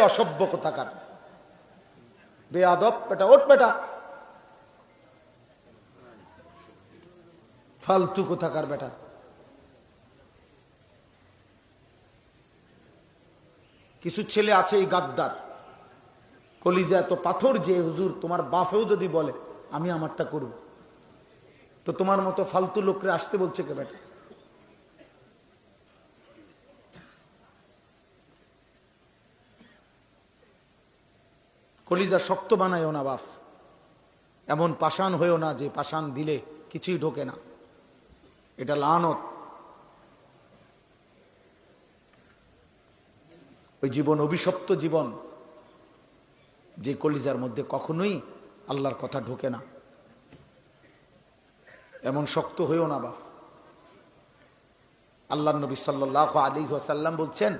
অসভ্য কোথাকার। বেয়াদব, বেটা ওট বেটা। ফালতু কোথাকার বেটা। কিছু ছেলে আছে এই গাদ্দার। কলিজা এত পাথর যে হুজুর, তোমার বাপেও যদি বলে, আমি আমারটা করব। তো তোমার মতো ফালতু লোকরে আসতে বলছে কে বেটা? কলিজা শক্ত বানায়ও না বাপ এমন পাষাণ হয়েও না যে পাষাণ দিলে কিছুই ঢোকে না। এটা লানত। ওই জীবন, অভিশপ্ত জীবন, যে কলিজার মধ্যে কখনোই আল্লাহর কথা ঢোকে না। এমন শক্ত হয়েও না বাপ আল্লাহ নবী সাল্লাহ আলী সাল্লাম বলছেন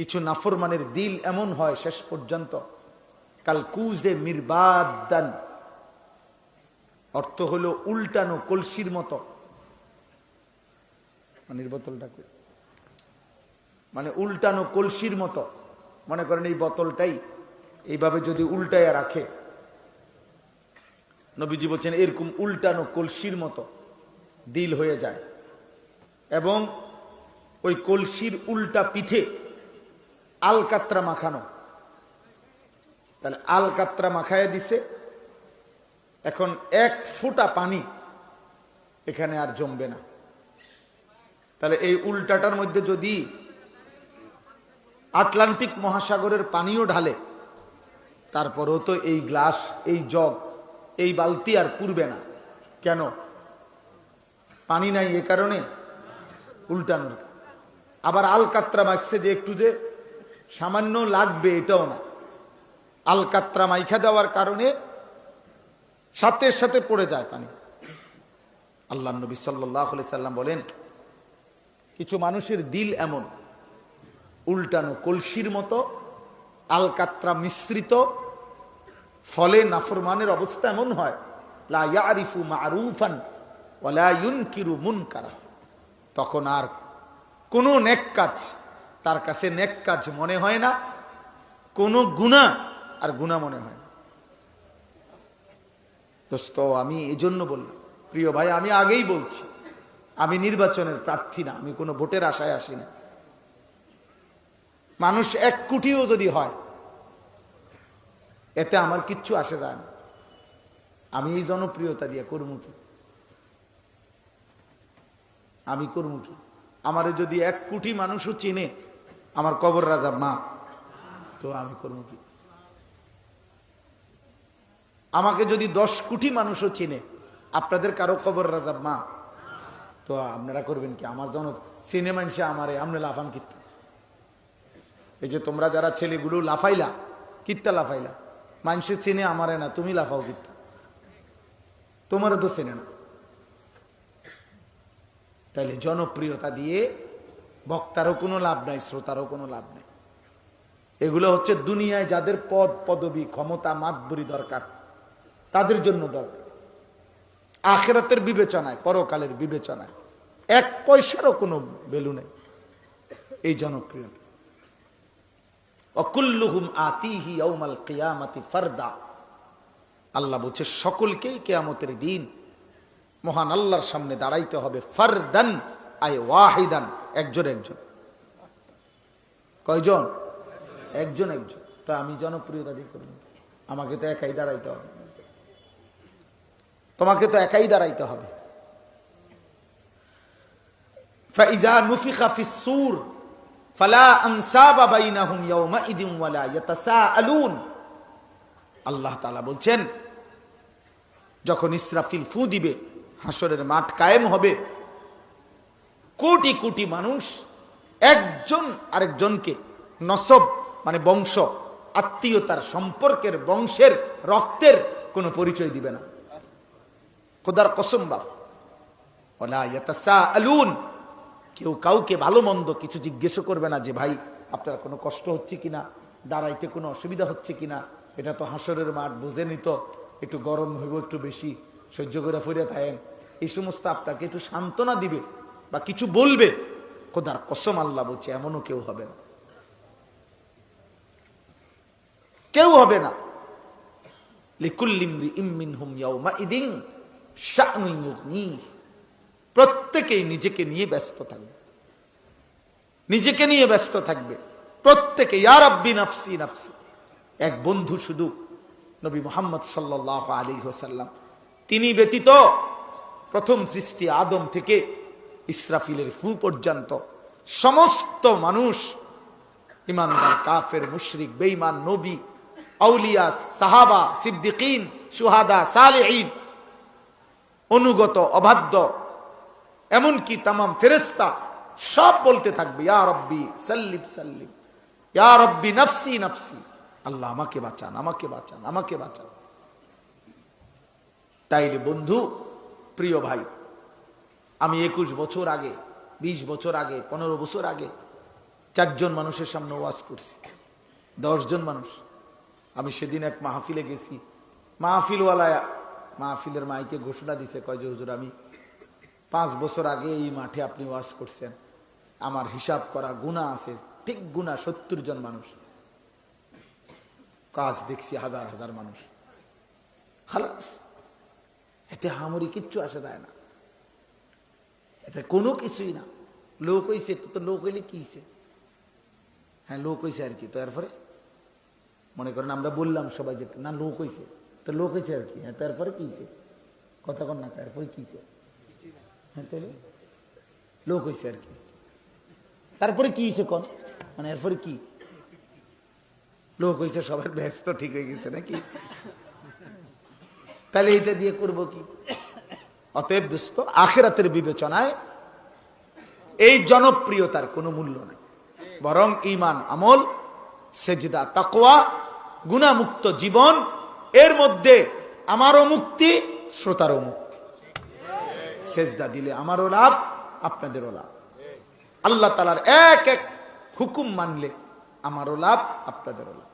কিছু নাফরমানের দিল এমন হয় শেষ পর্যন্ত, কাল কুজে মিরবাদান। অর্থ হলো উল্টানো কলসির মতো। পানির বোতলটা? মানে উল্টানো কলসির মতো। মনে করেন এই বোতলটাই এইভাবে যদি উল্টায়া রাখে, নবীজি বলছেন এরকম উল্টানো কলসির মতো দিল হয়ে যায়। এবং ওই কলসির উল্টা পিঠে আলকাত্রা মাখানো। তাহলে আলকাত্রা মাখায় দিছে। এখন এক ফুটা পানি এখানে আর জমবে না। তাহলে এই উল্টাটার মধ্যে যদি আটলান্টিক মহাসাগরের পানিও ঢালে, তারপরেও তো এই গ্লাস, এই জগ, এই বালতি আর পুরবে না। কেন? পানি নাই এ কারণে উল্টানোর। আবার আলকাত্রা মাখছে যে একটু যে সামান্য লাগবে এটাও না। আলকাত্রা মাইখা দেওয়ার কারণে সাথে সাথে পড়ে যায় পানি। আল্লাহ নবী সাল্লাহ সাল্লাম বলেন, কিছু মানুষের দিল এমন, উল্টানো কলসির মতো, আলকাত্রা মিশ্রিত, ফলে নাফরমানের অবস্থা এমন হয় মারুফান তখন আর কোনো নেক কাজ তার কাছে নেক কাজ মনে হয় না, কোনো গুণা আর গুণা মনে হয় না। দোস্ত, আমি এই জন্য বললাম, প্রিয় ভাই, আমি আগেই বলছি, আমি নির্বাচনের প্রার্থী না, আমি কোনো ভোটের আশায় আসি না। মানুষ এক কোটিও যদি হয়, এতে আমার কিচ্ছু আসে যায় না। আমি এই জনপ্রিয়তা দিয়ে করব কি? আমি করব কি? আমারে যদি এক কোটি মানুষও চিনে আমার কবর রাজা মা। তো আমি করব কি? আমাকে যদি দশ কোটি মানুষও চিনে, আপনাদের কারও কবর রাজা মা? তো আপনারা করবেন কি? আমার জন সিনেমা হিসেবে আমারে আপনি লাফান কিত্তা। এই যে তোমরা যারা ছেলেগুলো লাফাইলা, কিত্তা লাফাইলা মানুষের চিনে আমারে না, তুমি লাফাও কিত্তা। তোমারও তো চেনে না। তাইলে জনপ্রিয়তা দিয়ে বক্তারও কোনো লাভ নাই, শ্রোতারও কোনো লাভ নাই। এগুলো হচ্ছে দুনিয়ায় যাদের পদ, পদবী, ক্ষমতা, মাতবুরি দরকার, তাদের জন্য দরকার। আখেরাতের বিবেচনায়, পরকালের বিবেচনায় এক পয়সারও কোনো ভ্যালু নেই এই জনপ্রিয়তা। অকুল্লুহুম আতিহি ইয়াউমাল কিয়ামাতি ফারদা। আল্লাহ বলছে, সকলকেই কেয়ামতের দিন মহান আল্লাহর সামনে দাঁড়াইতে হবে ফারদান আই ওয়াহিদান। একজন একজন কয়জন একজন একজন তা আমি জনপ্রিয়তা দিয়ে করব আমাকে তো একাই দাঁড়াইতে হবে তোমাকে তো একাই দাঁড়াইতে হবে فإذا نفخ في الصور فلا أنساب بينهم يومئذ ولا يتساءلون আল্লাহ তাআলা বলছেন যখন ইসরাফিল ফু দিবে হাসরের মাঠ কায়েম হবে কোটি কোটি মানুষ একজন আরেকজনকে নসব মানে বংশ, আত্মীয়তার সম্পর্কের, বংশের, রক্তের কোনো পরিচয় দিবে না। খোদার কসম ওলা আলুন কেউ কাউকে ভালো মন্দ কিছু জিজ্ঞেস করবে না যে, ভাই, আপনার কোনো কষ্ট হচ্ছে কিনা দাঁড়াইতে কোনো অসুবিধা হচ্ছে কিনা এটা তো হাসরের মাঠ, বুঝে নিত একটু গরম হইব, একটু বেশি। সহ্য করে ফিরে থাকেন। এই সমস্ত আপনাকে একটু সান্ত্বনা দিবে। বা কিছু বলবে, খোদার কসম আল্লাহ বলছে, এমনও কেউ হবে না। কেউ হবে না। প্রত্যেকেই নিজেকে নিয়ে ব্যস্ত থাকবে। নিজেকে নিয়ে ব্যস্ত থাকবে। প্রত্যেকে এক বন্ধু শুধু নবী মোহাম্মদ সাল্লাহ আলী হোসাল্লাম তিনি ব্যতীত প্রথম সৃষ্টি আদম থেকে ইসরাফিলের ফু পর্যন্ত সমস্ত মানুষ, ইমানদার, কাফের, মুশরিক, বেঈমান, নবী, আউলিয়া, সাহাবা, সিদ্দিকিন, সুহাদা, সালেহীন, অনুগত, অবাধ্য, এমনকি তামাম ফেরেস্তা সব বলতে থাকবে, ইয়া রব্বি, সাল্লিম সাল্লিম, ইয়া রব্বি নফসি নফসি, আল্লাহ আমাকে বাঁচান আমাকে বাঁচান আমাকে বাঁচান। তাইলে বন্ধু, প্রিয় ভাই আমি একুশ বছর আগে ২০ বছর আগে, পনেরো বছর আগে চারজন মানুষের সামনে ওয়াজ করছি। দশজন মানুষ। আমি সেদিন এক মাহফিলে গেছি। মাহফিলওয়ালা মাহফিলের মাইকে ঘোষণা দিছে, কয় যে, হুজুর, আমি পাঁচ বছর আগে এই মাঠে আপনি ওয়াজ করছেন। আমার হিসাব করা গুণা আছে, ঠিক গুণা সত্তর জন মানুষ। কাজ দেখছি হাজার হাজার মানুষ। খালাস, এতে হামরি কিচ্ছু আসে দেয় না। এতে কোনো কিছুই না। লোক হইছে, তো তো লোক হইলে কি হইছে? হ্যাঁ লোক হইছে আর কি। তো এরপরে? মনে করেন আমরা বললাম সবাই যে, না, লোক হইছে। তো লোক হয়েছে আর কি। হ্যাঁ তারপরে কি হইছে? কথা কন না তারপরে কি হইছে? হ্যাঁ তাহলে লোক হয়েছে আর কি। তারপরে কি হয়েছে কন? মানে এরপরে কি? লোক হয়েছে সবার ব্যস্ত, ঠিক হয়ে গেছে নাকি? তাহলে এটা দিয়ে করব কি? অতএব দোস্ত, আখেরাতের বিবেচনায় এই জনপ্রিয়তার কোনো মূল্য নাই। বরং ইমান আমল, সেজদা তাকোয়া গুণামুক্ত জীবন, এর মধ্যে আমারও মুক্তি, শ্রোতারও মুক্তি। সেজদা দিলে আমারও লাভ, আপনাদেরও লাভ। আল্লাহ তালার এক এক হুকুম মানলে আমারও লাভ, আপনাদেরও লাভ।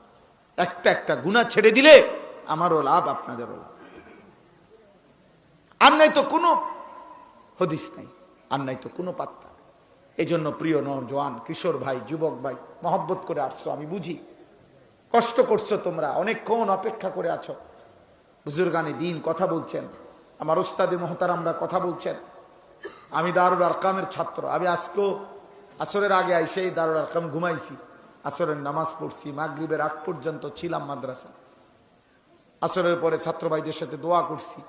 একটা একটা গুণা ছেড়ে দিলে আমারও লাভ, আপনাদেরও লাভ। আর নাই তো কোনো হদিস নাই, আর নাই তো কোনো পাত্তা। এই জন্য প্রিয় নজওয়ান কিশোর ভাই, যুবক ভাই, মহব্বত করে আসছো, আমি বুঝি। কষ্ট করছ তোমরা, অনেকক্ষণ অপেক্ষা করে আছো। বুজুর্গানি দিন কথা বলছেন, আমার ওস্তাদে মহতারামরা কথা বলছেন। আমি দারুল আরকামের ছাত্র, আমি আজকেও আসরের আগে আইসেই দারুল আরকাম ঘুমাইছি। আসরের নামাজ পড়ছি, মাগরিবের আগ পর্যন্ত ছিলাম মাদ্রাসা আসরের পরে ছাত্র ভাইদের সাথে দোয়া করছি।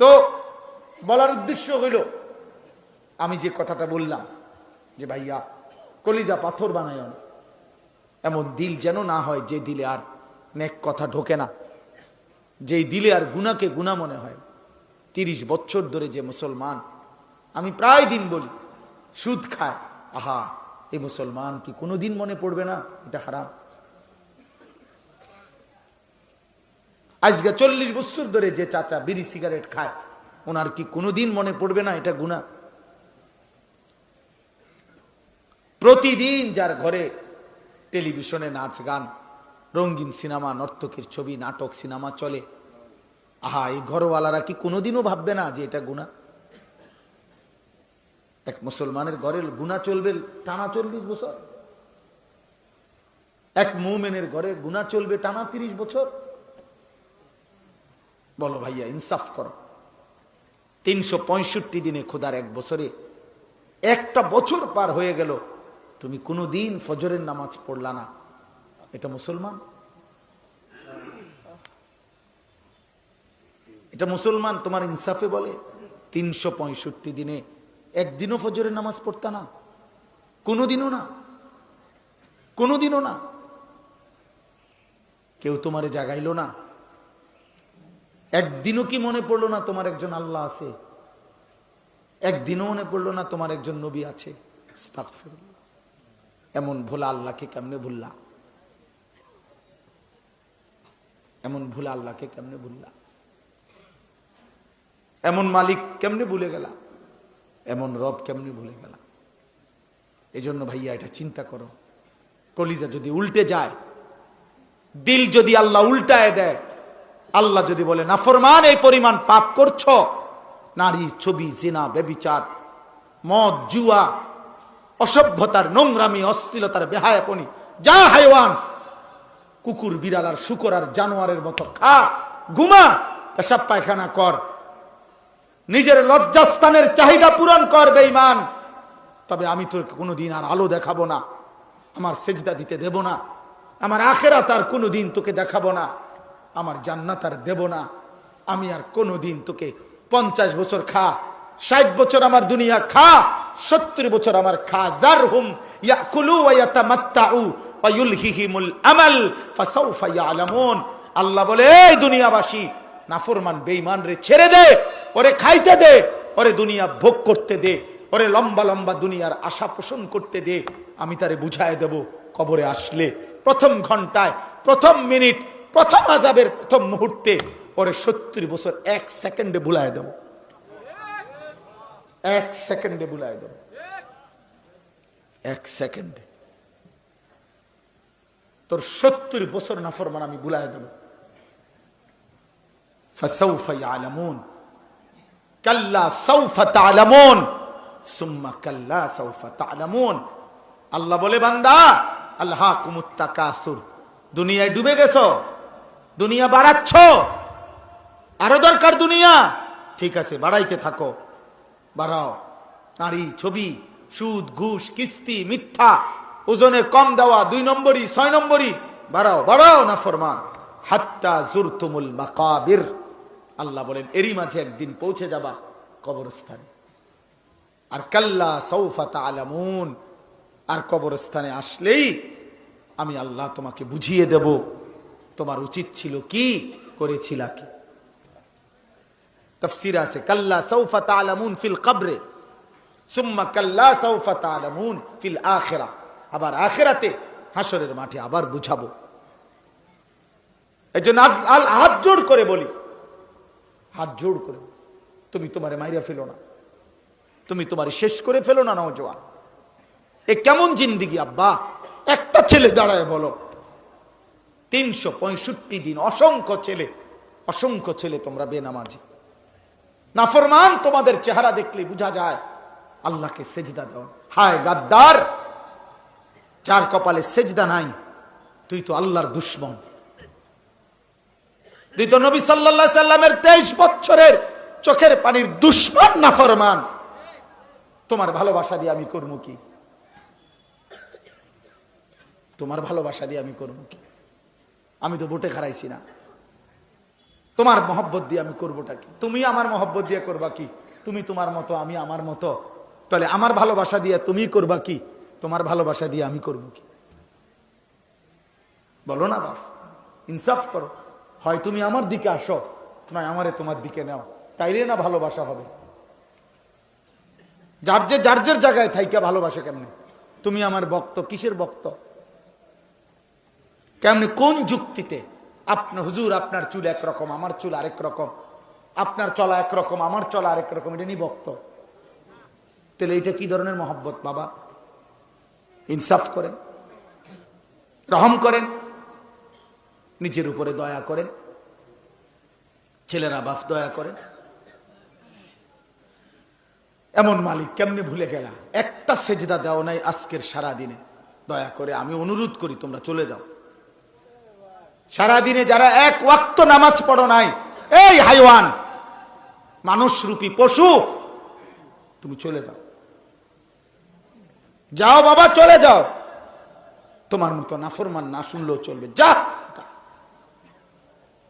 তো বলার উদ্দেশ্য হইল, আমি যে কথাটা বললাম যে ভাইয়া, কলিজা পাথর বানায় না এমন দিল যেন না হয় যে দিলে আর নেক কথা ঢোকে না। যেই দিলে আর গুনাকে গুণা মনে হয়। তিরিশ বছর ধরে যে মুসলমান, আমি প্রায় দিন বলি, সুদ খায়। আহা, এই মুসলমান কি কোনোদিন মনে পড়বে না? এটা হারাম। আজকে চল্লিশ বছর ধরে যে চাচা বিড়ি সিগারেট খায়, ওনার কি কোনোদিন মনে পড়বে না এটা গুণা প্রতিদিন যার ঘরে টেলিভিশনে নাচ গান, রঙিন সিনেমা, নর্তকীর ছবি, নাটক, সিনেমা চলে, আহা, এই ঘরওয়ালারা কি কোনোদিনও ভাববে না যে এটা গুণা এক মুসলমানের ঘরের গুণা চলবে টানা চল্লিশ বছর? এক মুমেনের ঘরে গুণা চলবে টানা তিরিশ বছর? বলো ভাইয়া, ইনসাফ করো। তিনশো পঁয়ষট্টি দিনে খোদার এক বছরে একটা বছর পার হয়ে গেল, তুমি কোনো দিন ফজরের নামাজ পড়লা না। এটা মুসলমান? এটা মুসলমান তোমার ইনসাফে বলে, তিনশো পঁয়ষট্টি দিনে একদিনও ফজরের নামাজ পড়তা না, কোনোদিনও না কোনোদিনও না। কেউ তোমারে জাগাইলো না একদিনও কি মনে পড়ল না তোমার একজন আল্লাহ আছে? একদিনও মনে পড়ল না তোমার একজন নবী আছে? এমন ভোলা আল্লাহকে কেমনে ভুললা? এমন ভুলা আল্লাহকে কেমনে ভুললা? এমন মালিক কেমনে ভুলে গেলা? এমন রব কেমনে ভুলে গেলা? এই জন্য ভাইয়া, এটা চিন্তা করো। কলিজা যদি উল্টে যায়, দিল যদি আল্লাহ উল্টায় দেয় আল্লাহ যদি বলে নাফরমান এই পরিমাণ পাপ করছ। নারী, ছবি, জিনা বেবিচার মদ, জুয়া, অসভ্যতার, নোংরামি, অশ্লীলতার বেহায়াপনি, যা হাইওয়ান, কুকুর, বিড়াল আর শুকর আর জানোয়ারের মতো খা, ঘুমা, পেশাব পায়খানা কর। নিজের লজ্জাস্থানের চাহিদা পূরণ কর, বেঈমান। তবে আমি তোর কোনোদিন আর আলো দেখাবো না, আমার সেজদা দিতে দেব না, আমার আখেরাত আর কোনোদিন তোকে দেখাবো না। আমার জান্নাত আর দেব না। আমি আর কোনোদিন তোকে পঞ্চাশ বছর খা, ষাট বছর আমার দুনিয়া খা, সত্তর বছর আমার খা। জার হুম আল্লাহ বলে, এই দুনিয়াবাসী, নাফরমান বেইমান রে, ছেড়ে দে, ওরে খাইতে দে, ওরে দুনিয়া ভোগ করতে দে, ওরে লম্বা লম্বা দুনিয়ার আশা পোষণ করতে দে। আমি তারে বুঝায় দেব, কবরে আসলে প্রথম ঘন্টায়, প্রথম মিনিট প্রথম আজাবের প্রথম মুহূর্তে ওরে সত্তর বছর এক সেকেন্ডে বুলায় দেব। এক সেকেন্ডে বুলায় দেব। এক সেকেন্ডে। তোর সত্তর বছর নাফরমান আমি বুলায় দেব। কাল্লা সাউফা তালামুন। সুম্মা কাল্লা সাউফা তালামুন। আল্লাহ বলে, বান্দা আল্লাহ কুমুত্তা কাসুর দুনিয়ায় ডুবে গেছো। দুনিয়া বাড়াচ্ছ। আরও দরকার দুনিয়া। ঠিক আছে, বাড়াইতে থাকো। বাড়াও। নারী, ছবি, সুদ, ঘুষ, কিস্তি, মিথ্যা, ওজনে কম দেওয়া, দুই নম্বরই, ছয় নম্বরই। বাড়াও বাড়াও না ফরমান। হাত্তা জুরতুমুল মাকাবির। আল্লাহ বলেন, এরই মাঝে একদিন পৌঁছে যাবা কবরস্থানে। আর কাল্লা সৌফা তালামুন আর কবরস্থানে আসলেই আমি আল্লাহ তোমাকে বুঝিয়ে দেব। তোমার উচিত ছিল কি করেছিল কি? তফসির আছে, কাল্লা সৌফা তালামুন ফিল কবরে, সুম্মা কাল্লা সৌফা তালামুন ফিল আখেরা। আবার আখেরাতে হাসরের মাঠে আবার বুঝাবো। এই জন্য হাত জোড় করে বলি। হাত জোড় করে। তুমি তোমারে মাইরা ফেলো না। তুমি তোমার শেষ করে ফেলো না নজওয়ান এ কেমন জিন্দিগি, আব্বা? একটা ছেলে দাঁড়ায় বলো। তিনশো পঁয়ষট্টি দিন অসংখ্য ছেলে অসংখ্য ছেলে তোমরা বেনামাজি। নাফরমান তোমাদের চেহারা দেখলে বোঝা যায়, আল্লাহকে সেজদা দাও। হায় গাদ্দার, যার কপালে সেজদা নাই, তুই তো আল্লাহর দুশ্মন। তুই তো নবী সাল্লাল্লাহু সাল্লামের তেইশ বছরের চোখের পানির দুশ্মন নাফরমান। তোমার ভালোবাসা দিয়ে আমি করব কি? তোমার ভালোবাসা দিয়ে আমি করব কি? আমি তো ভোটে খারাইছি না। তোমার মহব্বত দিয়ে আমি করবোটা কি? তুমি আমার মহব্বত দিয়ে করবা কি? তুমি তোমার মতো, আমি আমার মতো। তাহলে আমার ভালোবাসা দিয়ে তুমি করবা কি? তোমার ভালোবাসা দিয়ে আমি করব কি? বলো না বাপ, ইনসাফ করো। হয় তুমি আমার দিকে আসো, নয় আমারে তোমার দিকে নাও। তাইলে না ভালোবাসা হবে। যার যে, যার যার জায়গায় থাইকা ভালোবাসে কেমনে? তুমি আমার বক্ত কিসের বক্ত কেমনে কোন যুক্তিতে? আপনার হুজুর, আপনার চুল একরকম, আমার চুল আরেক রকম। আপনার চলা একরকম, আমার চলা আরেক রকম, এটা নিয়ে বক্ত তাহলে এটা কি ধরনের মহব্বত, বাবা? ইনসাফ করেন, রহম করেন, নিজের উপরে দয়া করেন, ছেলেরা বাপ দয়া করেন। এমন মালিক কেমনে ভুলে গেলা? একটা সেজদা দেওয়া নাই আজকের সারা দিনে দয়া করে আমি অনুরোধ করি, তোমরা চলে যাও। সারাদিনে যারা এক ওয়াক্ত নামাজ পড়ো নাই, এই হাইওয়ান মানুষরূপী পশু, তুমি চলে যাও। যাও বাবা, চলে যাও। তোমার মতো নাফরমান না শুনলেও চলবে। যা।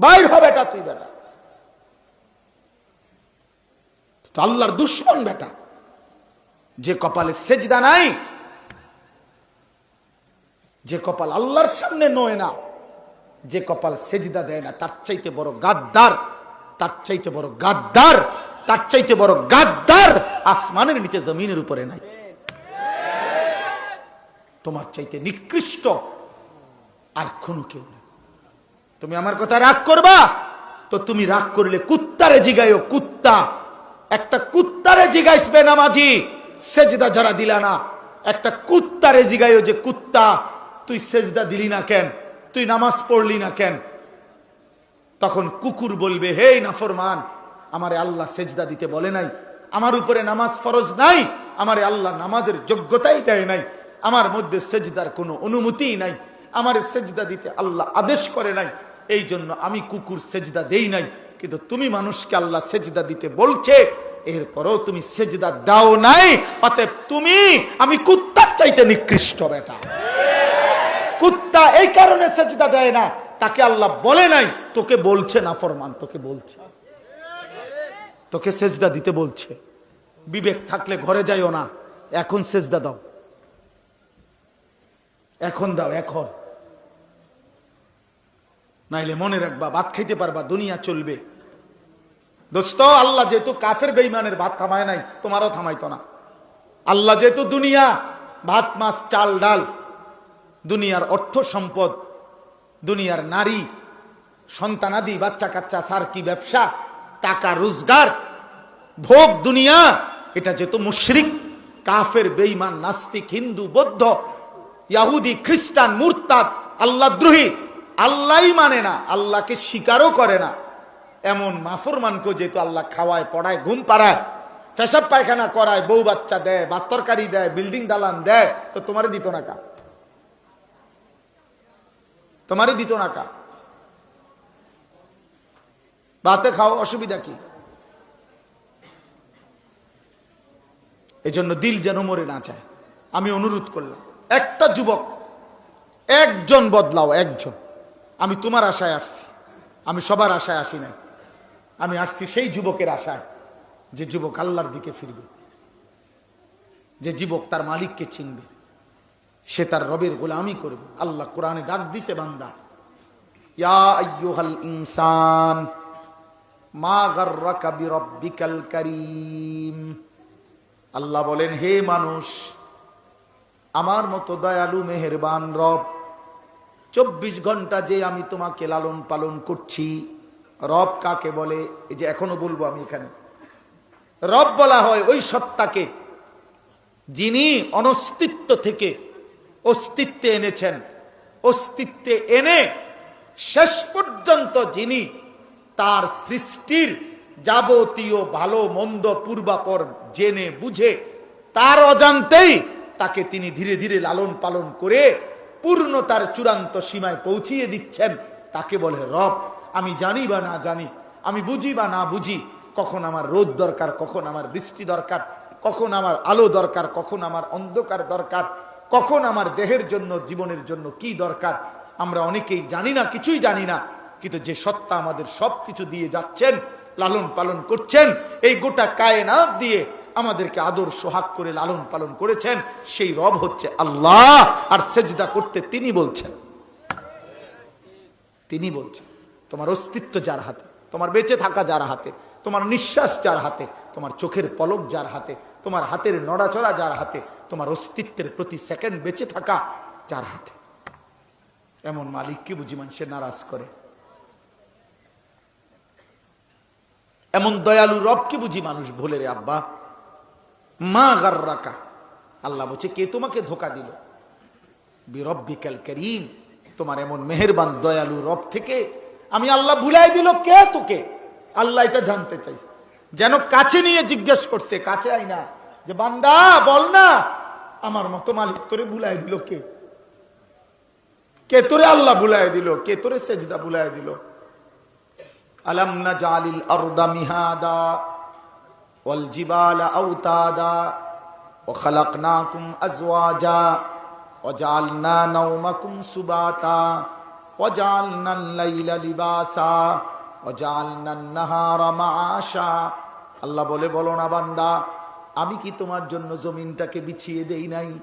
বাইর হবে এটা তুই, বেটা। আল্লাহর দুশ্মন, বেটা। যে কপালে সেজদা নাই, যে কপাল আল্লাহর সামনে নয় না। যে কপাল সেজদা দেয় না, তার চাইতে বড় গাদ্দার, তার চাইতে বড় গাদ্দার, তার চাইতে বড় গাদ্দার আসমানের নিচে জমিনের উপরে নাই। তোমার চাইতে নিকৃষ্ট আর কোনো কেউ নেই। তুমি আমার কথা রাগ করবা? তো তুমি রাগ করলে কুত্তারে জিগাইও কুত্তা। একটা কুত্তারে জিগাইসবে নামাজি, সেজদা যারা দিলা না, একটা কুত্তারে জিগাইও যে কুত্তা, তুই সেজদা দিলি না কেন? তুই নামাজ পড়লি না কেন? তখন কুকুর বলবে হে নাফরমান, আমারে আল্লাহ সেজদা দিতে বলে নাই। আমার উপরে নামাজ ফরজ নাই, আমারে আল্লাহ নামাজের যোগ্যতাই দেয় নাই। আমার মধ্যে সেজদার কোনো অনুমতিই নাই। আমার সেজদা দিতে আল্লাহ আদেশ করে নাই। এই জন্য আমি কুকুর সেজদা দেই নাই। কিন্তু তুমি মানুষকে আল্লাহ সেজদা দিতে বলছে, এরপরও তুমি সেজদা দাও নাই। অতএব তুমি, আমি কুত্তার চাইতে নিকৃষ্ট, বেটা। কুত্তা এই কারণে সেজদা দেয় না। তাকে আল্লাহ বলে নাই, তোকে বলছে না ফরমান, তোকে বলছে। তোকে সেজদা দিতে বলছে। বিবেক থাকলে ঘরে যাইও না, এখন সেজদা দাও। এখন দাও, এখন। নাইলে মনে রাখবা, ভাত খাইতে পারবা, দুনিয়া চলবে। দোস্ত, আল্লাহ যেহেতু কাফের বেইমানের ভাত থামায় নাই, তোমারও থামাইতো না। আল্লাহ যেহেতু দুনিয়া, ভাত, মাছ, চাল, ডাল দুনিয়ার অর্থ সম্পদ, দুনিয়ার নারী সন্তানাদি বাচ্চা কাচ্চা সার কি ব্যবসা, টাকা, রোজগার, ভোগ, দুনিয়া, এটা যেহেতু মুশরিক, কাফের বেইমান নাস্তিক, হিন্দু, বৌদ্ধ, ইয়াহুদি, খ্রিস্টান, মুরতাদ আল্লাহদ্রোহী আল্লাহই মানে না, আল্লাহকে স্বীকারও করে না। এমন মাফরমানকে যেহেতু আল্লাহ খাওয়ায়, পড়ায়, ঘুম পাড়ায়, পেশাব পায়খানা করায়, বউ বাচ্চা দেয়, ভাত তরকারি দেয়, বিল্ডিং দালান দেয়, তো তোমারই দিত না কা তোমারই দিত না কা। ভাতে খাও, অসুবিধা কি? এজন্য দিল যেন মরে না চায়। আমি অনুরোধ করলাম, একটা যুবক, একজন বদলাও, একজন। আমি তোমার আশায় আসছি, আমি সবার আশায় আসি নাই। আমি আসছি সেই যুবকের আশায়, যে যুবক আল্লাহর দিকে ফিরবে, যে যুবক তার মালিককে চিনবে। সে তার রবের গোলামি করবে। আল্লাহ কোরআনে ডাক দিছে বান্দা ইনসান, মা আল্লাহ বলেন, হে মানুষ, আমার মতো দয়ালু, মেহেরবান রব, চব্বিশ ঘণ্টা যে আমি তোমাকে লালন পালন করছি, রব কাকে বলে? এই যে এখনও বলব আমি এখানে। রব বলা হয় ওই সত্তাকে যিনি অনস্তিত্ব থেকে অস্তিত্বে এনেছেন। অস্তিত্বে এনে শেষ পর্যন্ত যিনি তার সৃষ্টির যাবতীয় ভালো, মন্দ, পূর্বাপর জেনে বুঝে তার অজান্তেই তাকে তিনি ধীরে ধীরে লালন পালন করে পূর্ণতার চূড়ান্ত সীমায় পৌঁছিয়ে দিচ্ছেন। তাকে বলে, রব, আমি জানি বা না জানি, আমি বুঝি বা না বুঝি, কখন আমার রোদ দরকার, কখন আমার বৃষ্টি দরকার, কখন আমার আলো দরকার, কখন আমার অন্ধকার দরকার কখন আমার দেহের জন্য, জীবনের জন্য কি দরকার? আমরা অনেকেই জানি না, কিছুই জানি না। কিন্তু যে সত্তা আমাদের সব কিছু দিয়ে যাচ্ছেন, লালন পালন করছেন, এই গোটা কায়নাত দিয়ে আমাদেরকে আদর সোহাগ করে লালন পালন করেছেন, সেই রব হচ্ছে আল্লাহ। আর সেজদা করতে তিনি বলছেন। তিনি বলছেন, তোমার অস্তিত্ব যার হাতে, তোমার বেঁচে থাকা যার হাতে, তোমার নিঃশ্বাস যার হাতে, তোমার চোখের পলক যার হাতে তোমার হাতের নড়াচড়া যার হাতে, তোমার অস্তিত্বের প্রতি সেকেন্ড বেঁচে থাকা যার হাতে। এমন মালিককে বুঝি মানুষের নারাজ করে? এমন দয়ালু রবকে বুঝি মানুষ ভুলে রে আব্বা? মা গার রাকা আল্লাহ বলছে, কে তোমাকে ধোকা দিল? বিরব্বিকাল করিম। তোমার এমন মেহেরবান দয়ালু রব থেকে আমি আল্লাহ ভুলাই দিল কে তোকে? আল্লাহ এটা জানতে চাইছে। যেন কাছে নিয়ে জিজ্ঞেস করছে কাছে আই না যে বান্দা বল না আমার মতো মালিক তোরে ভুলাই দিল কে কে তোরে আল্লাহ ভুলাই দিল কে তোরে সেজদা ভুলাই দিল আলম না জালিল আরদা মিহাদা ওয়াল জিবালা আউতাদা وخلقناكم أزواجا وجعلنا نومكم سباتا وجعلنا الليل لباسا وجعلنا النهار معاشا আল্লাহ বলে, বলো না বান্দা, আমি কি তোমার জন্য জমিনটাকে বিছিয়ে দেই নাই?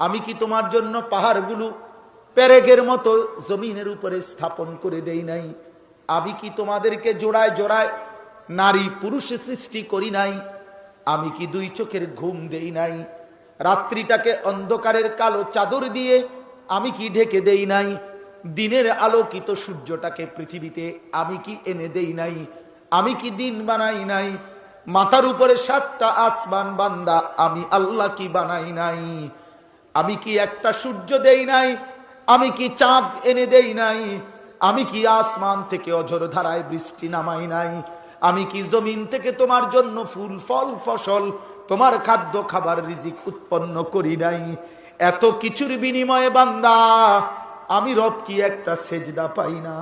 আমি কি তোমার জন্য পাহাড়গুলো পেরেগের মতো জমিনের উপরে স্থাপন করে দেই নাই? আমি কি তোমাদেরকে জোড়ায় জোড়ায় নারী পুরুষে সৃষ্টি করি নাই? আমি কি দুই চোখের ঘুম দেই নাই? রাত্রিটাকে অন্ধকারের কালো চাদর দিয়ে আমি কি ঢেকে দেই নাই? দিনের আলোকিত সূর্যটাকে পৃথিবীতে আমি কি এনে দেই নাই? আমি কি দিন বানাই নাই? মাথার উপরে সাতটা আসমান বান্দা, আমি আল্লাহ কি বানাই নাই? আমি কি একটা সূর্য দেই নাই? আমি কি চাঁদ এনে দেই নাই? আমি কি আসমান থেকে অঝর ধারায় বৃষ্টি নামাই নাই? আমি কি জমিন থেকে তোমার জন্য ফুল, ফল, ফসল, তোমার খাদ্য, খাবার, রিজিক উৎপন্ন করি নাই? এত কিছুর বিনিময়ে বান্দা আমি রব কি একটা সেজদা পাই না?